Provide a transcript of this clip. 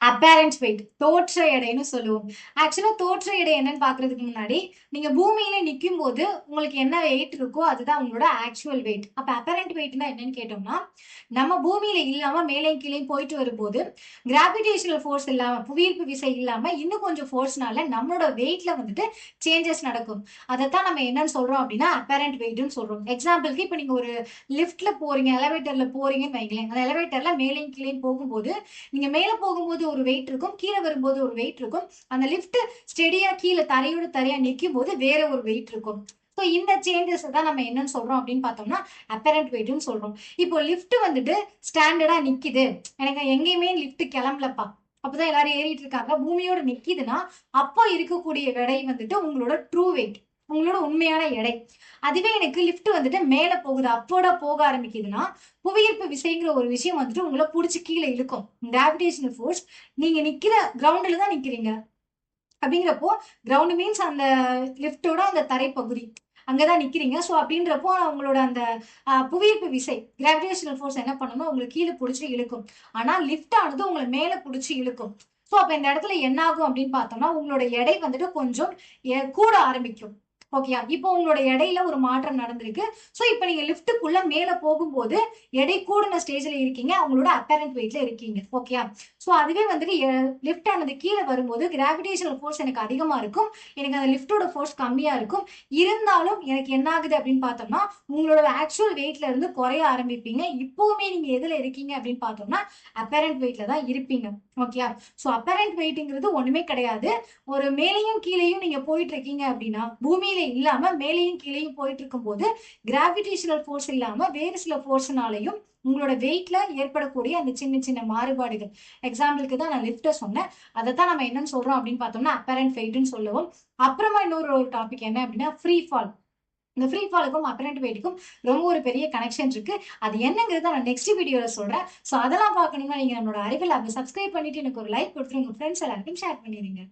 Apparent wait தோற்ற எடைன்னு சொல்லுவோம். ஆக்சுவலாக தோற்ற எடை என்னன்னு பார்க்கறதுக்கு முன்னாடி நீங்கள் பூமியில் நிற்கும் போது உங்களுக்கு என்ன வெயிட் இருக்கோ அதுதான் உங்களோட ஆக்சுவல் வெயிட் அப்போ அப்பேரண்ட் வெயிட்னா என்னன்னு கேட்டோம்னா நம்ம பூமியில் இல்லாமல் மேலே கீழே போயிட்டு வரும்போது கிராவிடேஷனல் ஃபோர்ஸ் இல்லாமல் புவியீர்ப்பு விசை இல்லாமல் இன்னும் கொஞ்சம் ஃபோர்ஸ்னால நம்மளோட வெயிட்ல வந்துட்டு சேஞ்சஸ் நடக்கும். அதைத்தான் நம்ம என்னன்னு சொல்கிறோம் அப்படின்னா அப்பேரண்ட் வெயிட்னு சொல்கிறோம் எக்ஸாம்பிளுக்கு இப்போ நீங்கள் ஒரு லிஃப்ட்ல போறீங்க எலவேட்டரில் போறீங்கன்னு வைங்களேன். அந்த எலவேட்டரில் மேலே கீழே போகும்போது நீங்கள் மேலே போகும்போது ஒரு வெயிட் இருக்கும் கீழே வரும்போது ஒரு வெயிட் இருக்கும். அந்த லிஃப்ட் ஸ்டெடியா கீழே தரையோட தரையா நிற்கும் போது வேற ஒரு வெயிட் இருக்கும். ஸோ இந்த சேஞ்சஸ் தான் நம்ம என்னன்னு சொல்றோம் அப்படின்னு பார்த்தோம்னா அப்பரண்ட் வெயிட்னு சொல்றோம். இப்போ லிஃப்ட் வந்துட்டு ஸ்டாண்டர்டா நிக்குது. எனக்கு எங்கேயுமே லிஃப்ட் கிளம்பலப்பா. அப்பதான் எல்லாரும் ஏறிட்டு இருக்காங்க. பூமியோட நிக்குதுன்னா அப்போ இருக்கக்கூடிய விடை வந்துட்டு உங்களோட ட்ரூ வெயிட் உங்களோட உண்மையான எடை. அதுவே எனக்கு லிஃப்ட் வந்துட்டு மேல போகுது அப்போட போக ஆரம்பிக்குதுன்னா புவியீர்ப்பு விசைங்கிற ஒரு விஷயம் வந்துட்டு உங்களை பிடிச்சி கீழே இழுக்கும். கிராவிடேஷனல் ஃபோர்ஸ் நீங்க நிக்கிற கிரவுண்ட்ல தான் நிக்கிறீங்க. அப்படிங்கிறப்போ கிரவுண்ட் மீன்ஸ் அந்த லிஃப்டோட அந்த தரைப்பகுதி. அங்கதான் நிக்கிறீங்க. ஸோ அப்படின்றப்போ உங்களோட அந்த புவியீர்ப்பு விசை கிராவிடேஷனல் ஃபோர்ஸ் என்ன பண்ணணும் உங்களுக்கு கீழே பிடிச்சி இழுக்கும். ஆனா லிஃப்ட் ஆனது உங்களை மேல பிடிச்சி இழுக்கும். ஸோ அப்போ இந்த இடத்துல என்ன ஆகும் அப்படின்னு பார்த்தோம்னா உங்களோட எடை வந்துட்டு கொஞ்சம் கூட ஆரம்பிக்கும். ஓகேயா இப்போ உங்களோட எடையில ஒரு மாற்றம் நடந்திருக்கு. ஸோ இப்போ நீங்க லிஃப்ட்டுக்குள்ள மேல போகும்போது எடை கூடின ஸ்டேஜ்ல இருக்கீங்க. அவங்களோட அப்பேரண்ட் வெயிட்ல இருக்கீங்க. ஓகேயா ஸோ அதுவே வந்துட்டு லிஃப்ட் ஆனது கீழே வரும்போது கிராவிடேஷனல் ஃபோர்ஸ் எனக்கு அதிகமா இருக்கும். எனக்கு அந்த லிஃப்டோட ஃபோர்ஸ் கம்மியா இருக்கும். இருந்தாலும் எனக்கு என்ன ஆகுது அப்படின்னு பார்த்தோம்னா உங்களோட ஆக்சுவல் வெயிட்ல இருந்து குறைய ஆரம்பிப்பீங்க. இப்போவுமே நீங்க எதுல இருக்கீங்க அப்படின்னு பார்த்தோம்னா அப்பேரண்ட் வெயிட்ல தான் இருப்பீங்க. ஓகேயா ஸோ அப்பேரண்ட் வெயிட்ங்கிறது ஒண்ணுமே கிடையாது. ஒரு மேலேயும் கீழேயும் நீங்க போயிட்டு இருக்கீங்க அப்படின்னா பூமியில இல்லாம மேலேயும் கீழேயும் போயிட்டு இருக்கும் போது கிராவிடேஷனல் ஃபோர்ஸ் இல்லாம வேறு சில ஃபோர்ஸ்னாலையும் உங்களோட வெயிட்ல ஏற்படக்கூடிய அந்த சின்ன சின்ன மாறுபாடுகள். எக்ஸாம்பிளுக்கு தான் நான் லிஃப்ட சொன்னேன். அதை தான் நம்ம என்னன்னு சொல்றோம் அப்படின்னு பார்த்தோம்னா அப்பரண்ட் வெயிட்னு சொல்லுவோம். அப்புறமா இன்னொரு ஒரு டாபிக் என்ன அப்படின்னா ஃப்ரீ ஃபால் இந்த ஃப்ரீ ஃபாலுக்கும் அப்பரண்ட் வெயிட்டுக்கும் ரொம்ப ஒரு பெரிய கனெக்ஷன் இருக்கு. அது என்னங்கிறத நான் நெக்ஸ்ட் வீடியோவில் சொல்றேன். ஸோ அதெல்லாம் பார்க்கணும்னா நீங்க நம்மளோட அறிவில் அதை சப்ஸ்கிரைப் பண்ணிட்டு எனக்கு ஒரு லைக் கொடுத்துருங்க. ஃப்ரெண்ட்ஸ் எல்லாருக்கும் ஷேர் பண்ணிடுங்க.